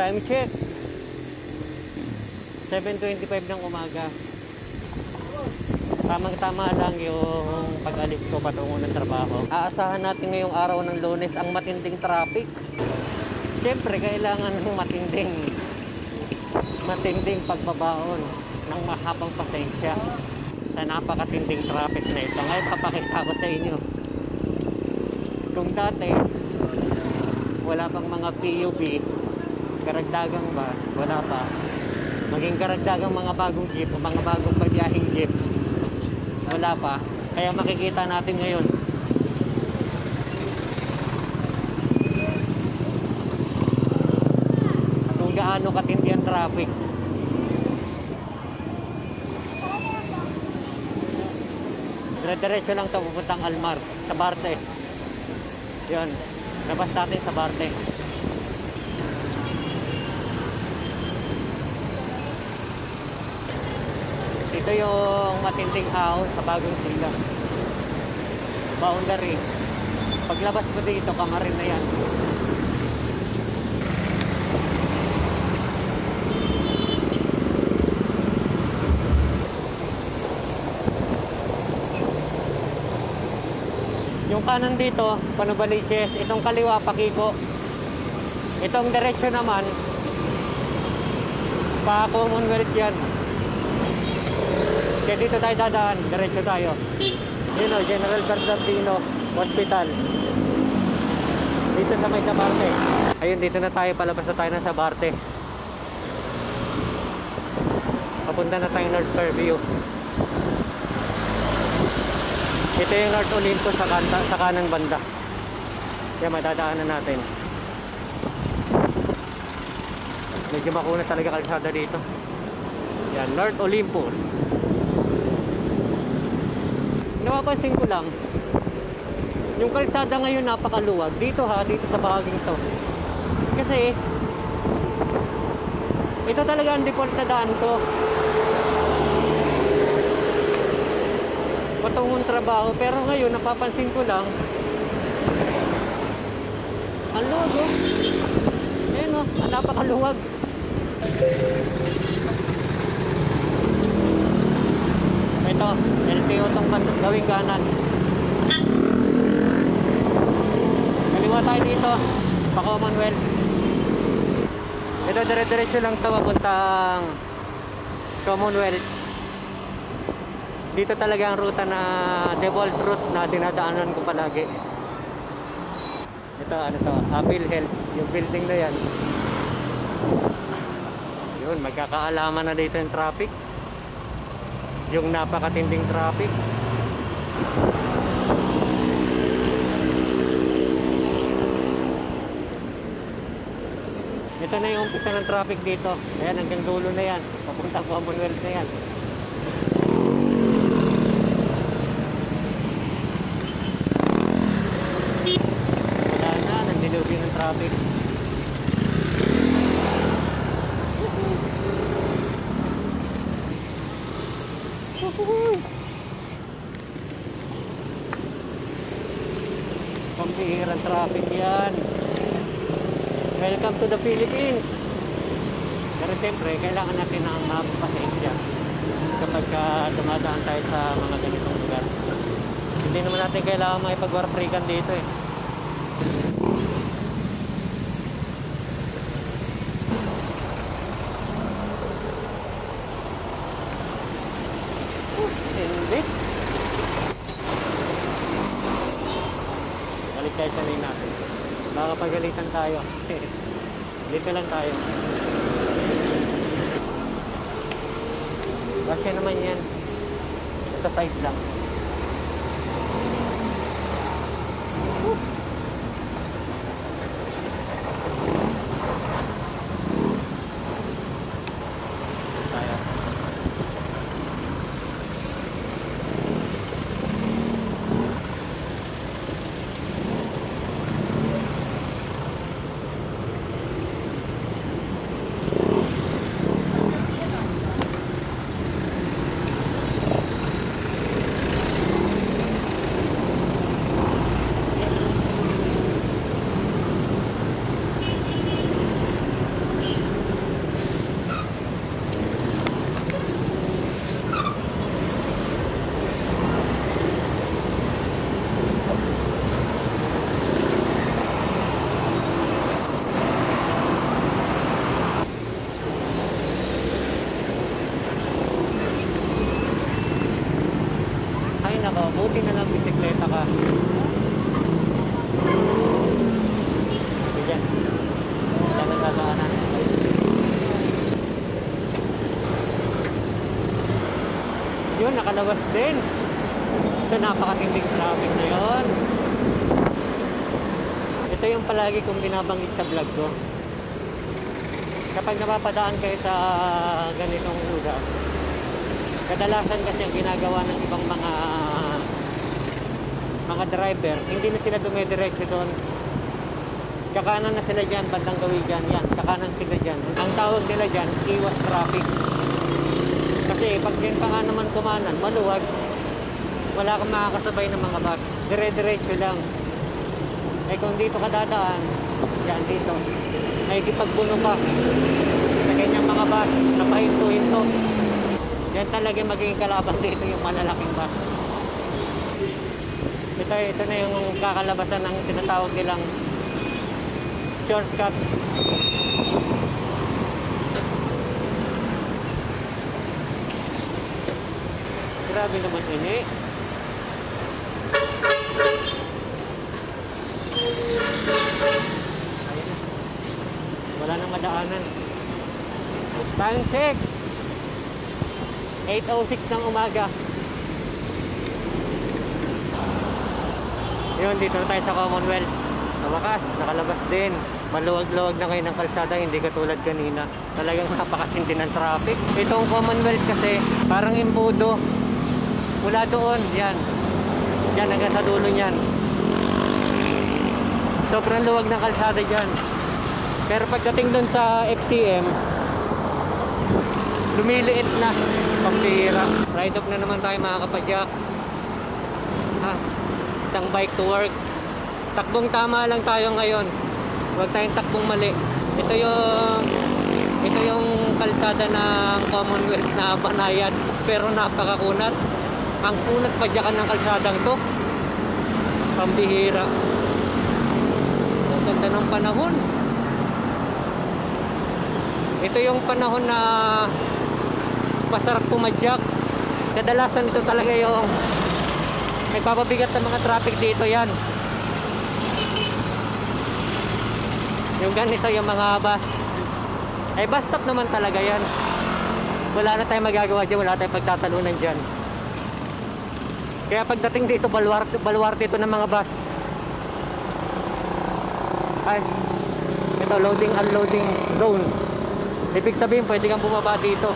Time check. 7.25 ng umaga. Tamang-tama lang yung pag-alis ko patungo ng trabaho. Aasahan natin ngayong araw ng lunes ang matinding traffic. Siyempre, kailangan ng matinding matinding pagbabaon ng mahabang pasensya sa napakatinding traffic na ito. Ngayon, papakita ko sa inyo. Kung dati, wala pang mga PUV, karagdagang ba? Wala pa. Maging karagdagang mga bagong jeep o mga bagong pagyahing jeep. Wala pa. Kaya makikita natin ngayon. Kung gaano katindi ang traffic. Dire-diretso lang ito pupuntang Almar sa Barte. Yun. Labas natin sa Barte. Ito yung matinding house sa bagong sila. Boundary. Paglabas mo dito, kamarin na yan. Yung kanan dito, Panubaliches. Itong kaliwa, Pakiko. Itong diretsyo naman, pa Commonwealth yan. Kaya dito tayo dadaan, diretso tayo. Yun o, General Bernardino Hospital. Dito sa may Sabarte. Ayun, dito na tayo, palabas na tayo ng Sabarte. Papunta na tayo North Fairview. Ito yung North Olympus sa, kanta, sa kanang banda. Kaya madadaanan natin. Medyo makuna talaga kalsada dito. Yan, North Olympus. Napapansin ko lang, yung kalsada ngayon napakaluwag. Dito ha, dito sa bahaging to. Kasi, ito talaga ang default na daan to. Patungong trabaho. Pero ngayon, napapansin ko lang, ang luwag oh. Ayun oh, napakaluwag. Kan- gawing kanan. Kaliwa tayo dito, pa Commonwealth. Ito, dire-diretso lang ito, papuntang Commonwealth. Dito talaga ang ruta na default route na dinadaanan ko palagi. Ito, ano to, Apple Health, yung building na yan. Yun, magkakaalaman na dito yung traffic. Yung napakatinding traffic. Ito na yung umpisa ng traffic dito. Ayan, hanggang dulo na yan. Papunta Commonwealth na yan. Wala na, nandilugin ng traffic. Pambihirang traffic yan. Welcome to the Philippines. Pero siyempre, kailangan natin ng mapapasensya kapag uh, dumadaan tayo sa mga ganitong lugar. Hindi naman natin kailangan makipag-warprikan dito eh. Hindi. Balik tayo sa lane natin. Baka pagalitan tayo. Dito lang tayo. Kasi naman yan. Sa side lang. Yun, nakalabas din. Sa napakatinding traffic na yon. Ito yung palagi kong binabanggit sa vlog ko. Kapag napapadaan kayo sa ganitong lugar, kadalasan kasi ang ginagawa ng ibang mga mga driver, hindi na sila dumidiretso doon. Kakanan na sila dyan, bandang gawin dyan, yan, kakanan sila dyan. Ang tawag nila dyan, iwas traffic. Kasi pag dyan pa nga naman kumanan, maluwag, wala kang makakasabay ng mga bus. Dire-diretso lang. Eh kung dito ka dadaan, yan dito, ay kipagbuno ka sa ganyang mga bus, napahinto-hinto. Yan talaga magiging kalaban dito yung malalaking bus. Ito, ito na yung kakalabasan ng tinatawag nilang shortcut. Grabe naman ini. Wala nang madaanan. Time check. 8.06 ng umaga. Yun, dito na tayo sa Commonwealth. Sa wakas, nakalabas din. Maluwag-luwag na ngayon ng kalsada, hindi katulad kanina. Talagang napakasindi ng traffic. Itong Commonwealth kasi, parang imbudo. Mula doon, yan. Yan, hanggang sa dulo niyan. Sobrang luwag ng kalsada dyan. Pero pagdating doon sa FTM, lumiliit na. Pampira. Ride up na naman tayo mga kapadyak. Ha, isang bike to work. Takbong tama lang tayo ngayon. Huwag tayong takbong mali. Ito yung ito yung kalsada ng Commonwealth na banayad pero napakakunat. Ang kunat padyakan ng kalsadang to. Pambihira. Ang ganda ng panahon. Ito yung panahon na masarap pumadyak. Kadalasan ito talaga yung nagpapabigat ng mga traffic dito yan. Yung ganito yung mga bus. Ay bus stop naman talaga yan. Wala na tayong magagawa dyan, wala tayong pagtatalunan dyan. Kaya pagdating dito, baluar, baluar dito ng mga bus. Ay, ito loading unloading zone. Ibig sabihin, pwede kang bumaba dito.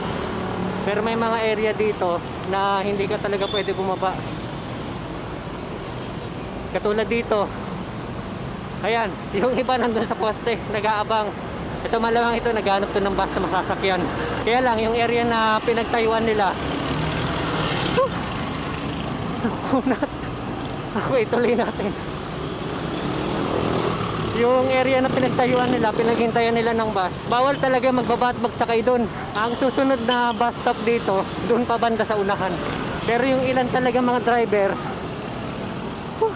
Pero may mga area dito na hindi ka talaga pwede bumaba. Katulad dito. Ayan, yung iba nandun sa poste, nag-aabang. Ito malamang ito, naghanap to ng bus na masasakyan. Kaya lang, yung area na pinagtayuan nila! Kunat. Ako, ituloy natin. Yung area na pinagtayuan nila, pinaghintayan nila ng bus, bawal talaga magbaba at magsakay doon. Ang susunod na bus stop dito, doon pa banda sa unahan. Pero yung ilan talaga mga driver, huh,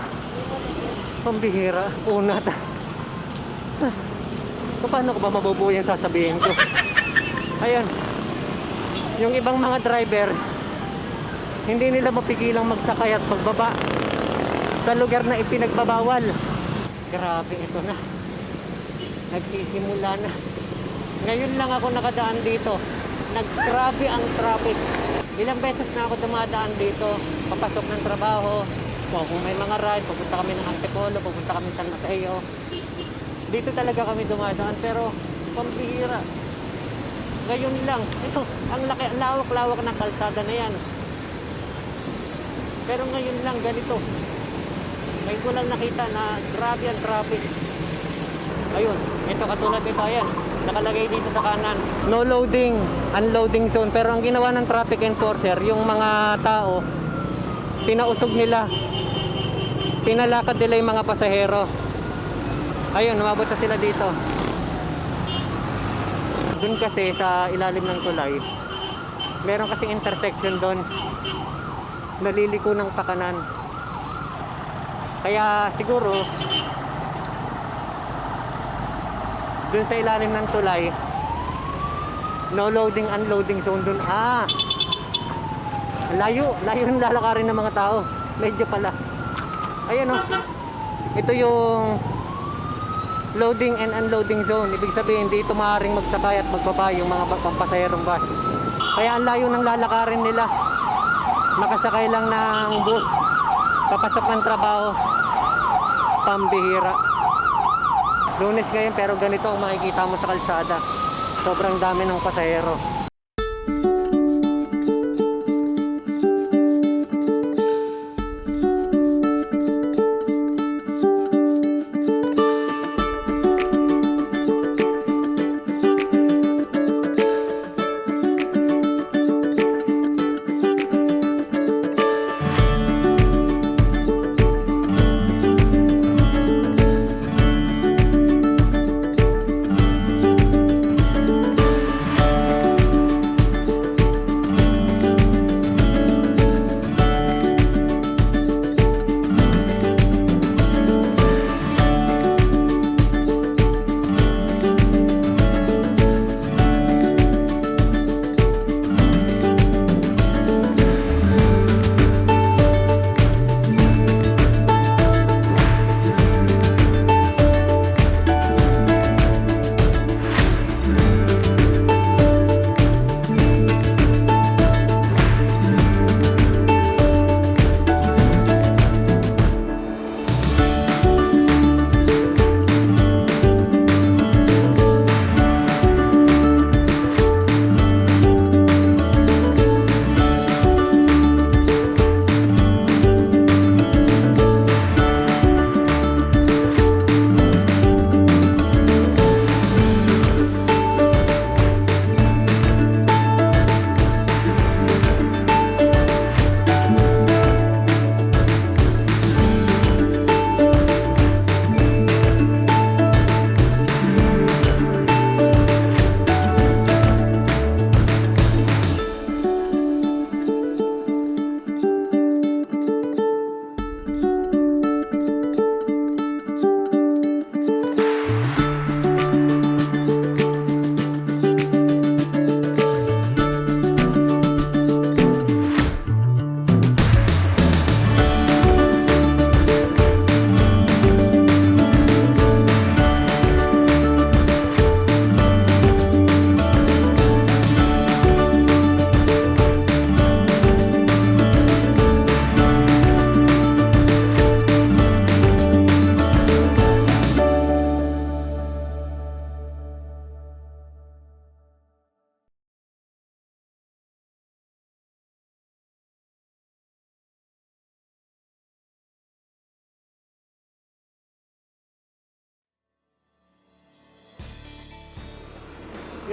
pambihira, unat. Paano ko ba mabubuo yung sasabihin ko? Ayan. Yung ibang mga driver, hindi nila mapigilang magsakay at magbaba sa lugar na ipinagbabawal. Grabe ito na. Nagsisimula na. Ngayon lang ako nakadaan dito. Naggrabe ang traffic. Ilang beses na ako dumadaan dito. Papasok ng trabaho. O kung may mga ride, pupunta kami ng Antipolo, pupunta kami San Mateo. Dito talaga kami dumadaan pero pambihira. Ngayon lang. Ito, ang laki, lawak-lawak ng kalsada na yan. Pero ngayon lang ganito. Ngayon ko lang nakita na grabe ang traffic. Ayun, ito katulad nito, ayan. Nakalagay dito sa kanan. No loading, unloading zone. Pero ang ginawa ng traffic enforcer, yung mga tao, pinausog nila. Pinalakad nila yung mga pasahero. Ayun, umabot na sila dito. Doon kasi sa ilalim ng tulay, meron kasing intersection doon. Naliliko ng pakanan. Kaya siguro dun sa ilalim ng tulay no loading unloading zone dun ah layo layo yung lalakarin ng mga tao medyo pala ayan oh ito yung loading and unloading zone. Ibig sabihin, dito maaaring magsakay at magbaba yung mga pampasaherong bus. Kaya ang layo ng lalakarin nila. Nakasakay lang ng bus. Papasok ng trabaho. Pambihira. Lunes ngayon pero ganito ang makikita mo sa kalsada. Sobrang dami ng pasahero.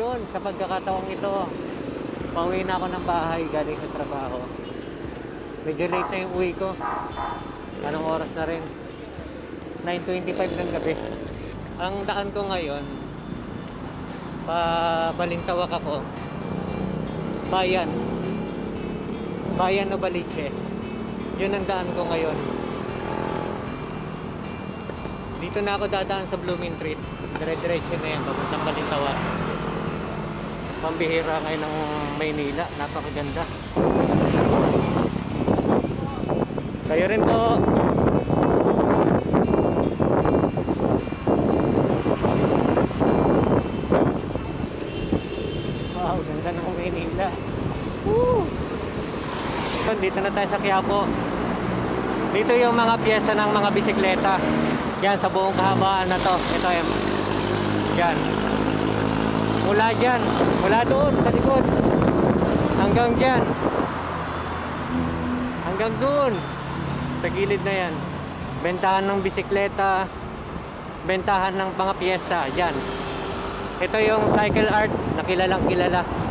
Yun, sa pagkakataong ito, pauwi na ako ng bahay galing sa trabaho. Medyo late na yung uwi ko. Anong oras na rin? 9.25 ng gabi. Ang daan ko ngayon, pa balintawak ako, bayan. Bayan o Baliche. Yun ang daan ko ngayon. Dito na ako dadaan sa Blooming Treat. Dire-diretso na yan, papuntang Balintawak. Pambihira ngayon ng Maynila. Napakaganda. Kayo rin po. Wow, ganda ng Maynila. Woo! Dito na tayo sa Quiapo. Dito yung mga piyesa ng mga bisikleta. Yan, sa buong kahabaan na to. Ito yung... Yan. Mula dyan. Mula doon, sa likod. Hanggang dyan. Hanggang doon. Sa gilid na yan. Bentahan ng bisikleta. Bentahan ng mga piyesta. Yan. Ito yung cycle art na kilalang kilala.